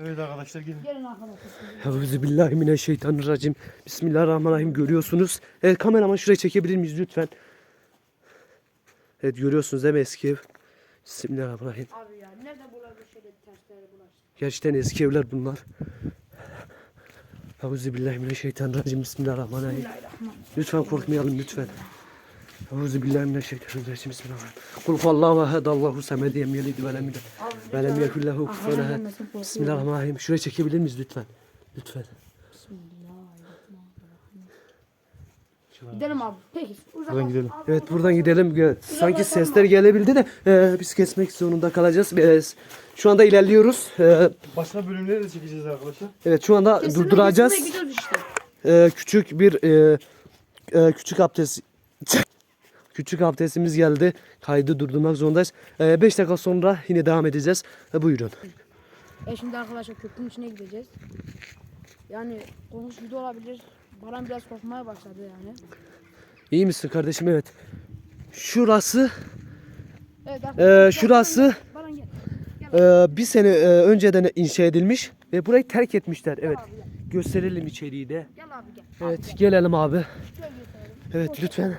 Evet arkadaşlar gelin. Gelin arkadaşlar. Euzubillahimineşşeytanirracim. Bismillahirrahmanirrahim görüyorsunuz. Evet kameraman şuraya çekebilir miyiz lütfen? Evet görüyorsunuz değil mi eski ev? Bismillahirrahmanirrahim. Abi ya nerede bulaştı şöyle terslere bulaştı. Gerçekten eski evler bunlar. Euzubillahimineşşeytanirracim. Bismillahirrahmanirrahim. Bismillahirrahmanirrahim. Lütfen korkmayalım lütfen. Euzubillahimineşşeytanirracim. Bismillahirrahmanirrahim. Kul huvallahu ehad Allahu semed yem yelid ve lem yulad ve lem yekul lehu kufuven ehad. Bismillahirrahmanirrahim. Şuraya çekebilir miyiz lütfen? Lütfen. Gidelim abi. Peki. Uzak Buradan gidelim. Evet buradan gidelim. Evet, Sanki sesler gelebildi de e, biz kesmek zorunda kalacağız. E, şu anda ilerliyoruz. E, Başka bölümleri de çekeceğiz arkadaşlar. evet şu anda Kesinlikle durduracağız. kesinlikle gidiyoruz işte. E, küçük bir e, e, küçük abdest küçük abdestimiz geldi. Kaydı durdurmak zorundayız. 5 dakika sonra yine devam edeceğiz. E, buyurun. E şimdi arkadaşlar köprünün içine gideceğiz. Yani konuş video olabilir. Baran biraz korkmaya başladı yani. İyi misin kardeşim? Evet. Şurası Evet e, arkadaşlar. şurası Baran gel. e, bir sene e, önceden inşa edilmiş ve burayı terk etmişler. Evet. Abi gel. Gösterelim içeriği de. Gel abi gel. Evet gelelim abi. Şöyle gösterelim. Evet lütfen.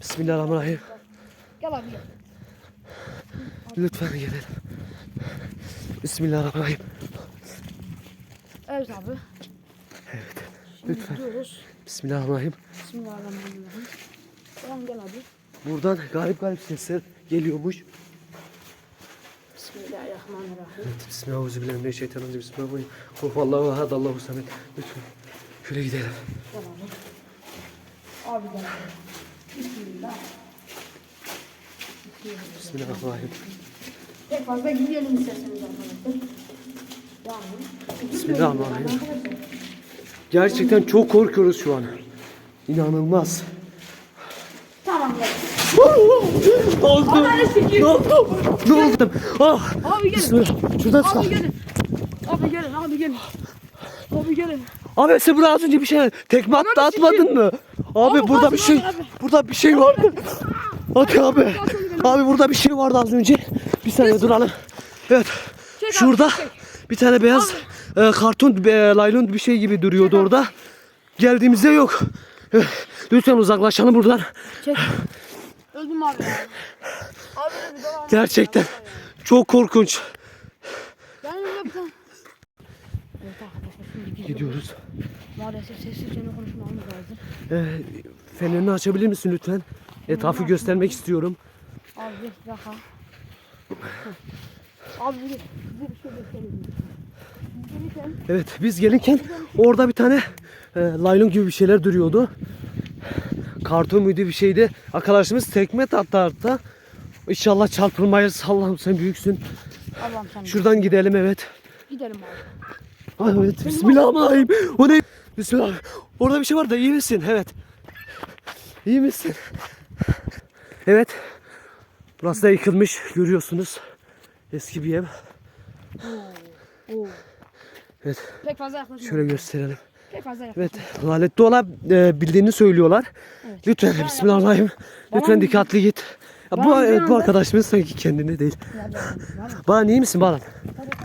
Bismillahirrahmanirrahim. Gel abi. Lütfen gelelim. Bismillahirrahmanirrahim. Evet abi. Evet. Şimdi lütfen. gidiyoruz. Bismillahirrahmanirrahim. Bismillahirrahmanirrahim. Baran gel abi. Buradan garip garip sesler geliyormuş. Bismillahirrahmanirrahim. Evet, Bismillahirrahmanirrahim. Bismillahirrahmanirrahim. Allahu ahad, Allahu samet. Lütfen. Şöyle gidelim. Abi. Abi gel. Bismillah. Bismillahirrahmanirrahim. Pek fazla gidelim isterseniz arkadaşlar. Yani. Bismillahirrahmanirrahim. Gerçekten çok korkuyoruz şu an. İnanılmaz. Tamam gel. Ne oldu? Ne oldu? Ne oldu? Ah! Abi gelin. Şuradan çık. Abi gelin. Abi gelin. Abi gelin. Abi gelin. Abi sen buraya az önce bir şey tekme attı atmadın mı? Abi, Abi burada bir şey abi? Burada bir şey vardı. Hadi abi. Abi burada bir şey vardı az önce. Bir saniye duralım. Evet. Şurada bir tane beyaz e, karton e, laylon bir şey gibi duruyordu orada. Geldiğimizde yok. Lütfen uzaklaşalım buradan. Çek. Öldüm abi bir. Gerçekten çok korkunç. Gidiyoruz. Maalesef sessizce konuşmamız lazım. E, fenerini açabilir misin lütfen? Etrafı göstermek istiyorum. Abi bir dakika. Abi bir, bir şey göstereyim. Gelirken Evet biz gelirken orada bir tane e, laylon gibi bir şeyler duruyordu. Karton muydu bir şeydi. Arkadaşımız tekme attı hatta. İnşallah çarpılmayız. Allah'ım sen büyüksün. Allah'ım sen. Şuradan gidelim evet. Gidelim abi. Ay, evet bismillahirrahmanirrahim. O ne? Bismillah. Orada bir şey var da iyi misin? Evet. İyi misin? Evet. Burası da yıkılmış görüyorsunuz. Eski bir ev. Evet. Pek fazla yaklaşma. Şöyle gösterelim. Pek fazla yaklaşma. Evet, lanetli olan e, bildiğini söylüyorlar. Evet. Lütfen Bismillahirrahmanirrahim. Lütfen dikkatli git. Ya bu evet, bu arkadaşımız sanki kendine değil. Baran iyi misin Baran?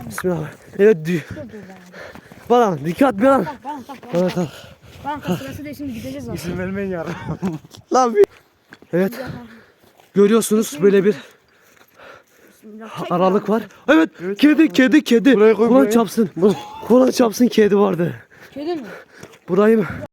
Bismillahirrahmanirrahim. Evet, di- Dur dur bana. Baran dikkat tak bana. Baran kalk. Bana tak sırası değil şimdi gideceğiz zaten. İsim vermeyin ya. Lan bir- Evet, görüyorsunuz böyle bir aralık var. Evet, kedi, kedi, kedi. Buraya koy, Kur'an buraya. çapsın. Kur'an çapsın kedi vardı. Kedi mi? Burayı